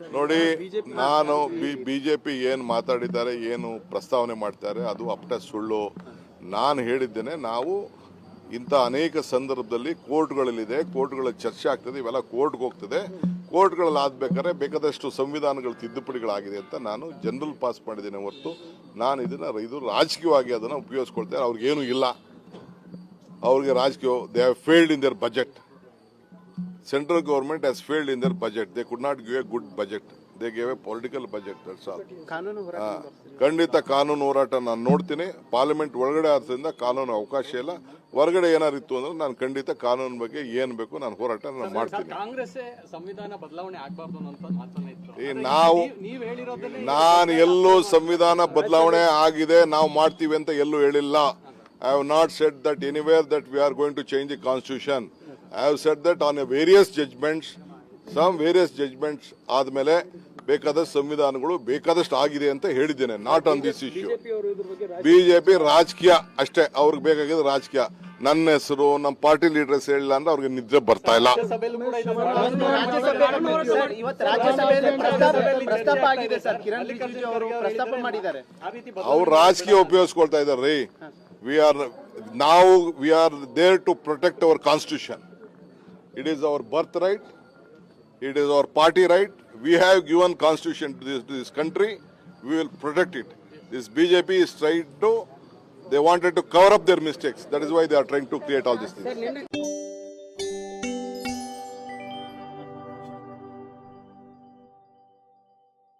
ನೋಡಿ ನಾನು B J P ಏನು ಮಾತಾಡಿದ್ದಾರೆ ಏನು ಪ್ರಸ್ತಾವನೆ ಮಾಡ್ತಾರೆ ಅದು ಅಪ್ಟ ಸುಳ್ಳು. ನಾನು ಹೇಳಿದ್ದೇನೆ ನಾವು ಇಂಥ ಅನೇಕ ಸಂದರ್ಭದಲ್ಲಿ ಕೋರ್ಟ್ಗಳಲ್ಲಿದೆ ಕೋರ್ಟ್ಗಳಲ್ಲಿ ಚರ್ಚೆ ಆಗ್ತದೆ ಇವೆಲ್ಲ ಕೋರ್ಟ್ಗೆ ಹೋಗ್ತದೆ. ಕೋರ್ಟ್ಗಳಲ್ಲಿ ಆದ್ಬೇಕಾದ್ರೆ ಬೇಕಾದಷ್ಟು ಸಂವಿಧಾನಗಳ ತಿದ್ದುಪಡಿಗಳಾಗಿದೆ ಅಂತ ನಾನು ಜನರಲ್ ಪಾಸ್ ಮಾಡಿದ್ದೇನೆ ಹೊರತು ನಾನು ಇದನ್ನ ಇದು ರಾಜಕೀಯವಾಗಿ ಅದನ್ನು ಉಪಯೋಗಿಸ್ಕೊಳ್ತೇನೆ ಅವ್ರಿಗೇನು ಇಲ್ಲ. ಅವ್ರಿಗೆ ರಾಜಕೀಯ they have failed in their budget central government has failed in their budget. They could not give a good budget. They gave a political budget, that's all. ಕಾನೂನು ಹೋರಾಟ ಆ, ಖಂಡಿತ ಕಾನೂನು ಹೋರಾಟ ನಾನು ನೋಡ್ತೀನಿ. ಪಾರ್ಲಿಮೆಂಟ್ ಒಳಗಡೆ ಆದ್ದರಿಂದ ಕಾನೂನು ಅವಕಾಶ ಇಲ್ಲ. ಹೊರಗಡೆ ಏನಾರು ಇತ್ತು ಅಂದ್ರೆ ನಾನು ಖಂಡಿತ ಕಾನೂನು ಬಗ್ಗೆ ಏನ್ ಬೇಕು ನಾನು ಹೋರಾಟ ನಾನು ಮಾಡ್ತೀನಿ. ಕಾಂಗ್ರೆಸ್ ಸಂವಿಧಾನ ಬದಲಾವಣೆ ಆಗ್ಬಾರ್ದು ಅನ್ನೋ ಮಾತನ್ನ ಇತ್ತು ಈ ನಾವು ನೀವ್ ಹೇಳಿರೋದನ್ನೇ ನಾನು ಎಲ್ಲೂ ಸಂವಿಧಾನ ಬದಲಾವಣೆ ಆಗಿದೆ ನಾವು ಮಾಡ್ತೀವಿ ಅಂತ ಎಲ್ಲೂ ಹೇಳಿಲ್ಲ. I have not said that anywhere that we are going to change the constitution. I have said that on a various judgements some various judgements ಆದ್ಮೇಲೆ ಬೇಕಾದಷ್ಟು ಸಂವಿಧಾನಗಳು ಬೇಕಾದಷ್ಟು ಆಗಿದೆ ಅಂತ ಹೇಳಿದ್ದೇನೆ not on this issue BJP ರಾಜಕೀಯ ಅಷ್ಟೇ ಅವ್ರಿಗೆ ಬೇಕಾಗಿದ್ದು ರಾಜಕೀಯ. ನನ್ನ ಹೆಸರು ನಮ್ಮ ಪಾರ್ಟಿ ಲೀಡರ್ಸ್ ಹೇಳಿಲ್ಲ ಅಂದ್ರೆ ಅವ್ರಿಗೆ ನಿದ್ರೆ ಬರ್ತಾ ಇಲ್ಲ. ಅವರು ರಾಜಕೀಯ ಉಪಯೋಗಿಸ್ಕೊಳ್ತಾ ಇದ್ದಾರೆ ರೀ. we are now we are there to protect our constitution. It is our birthright it is our party right. We have given constitution to this, to this country. We will protect it. This bjp is trying to they wanted to cover up their mistakes. That is why they are trying to create all these things.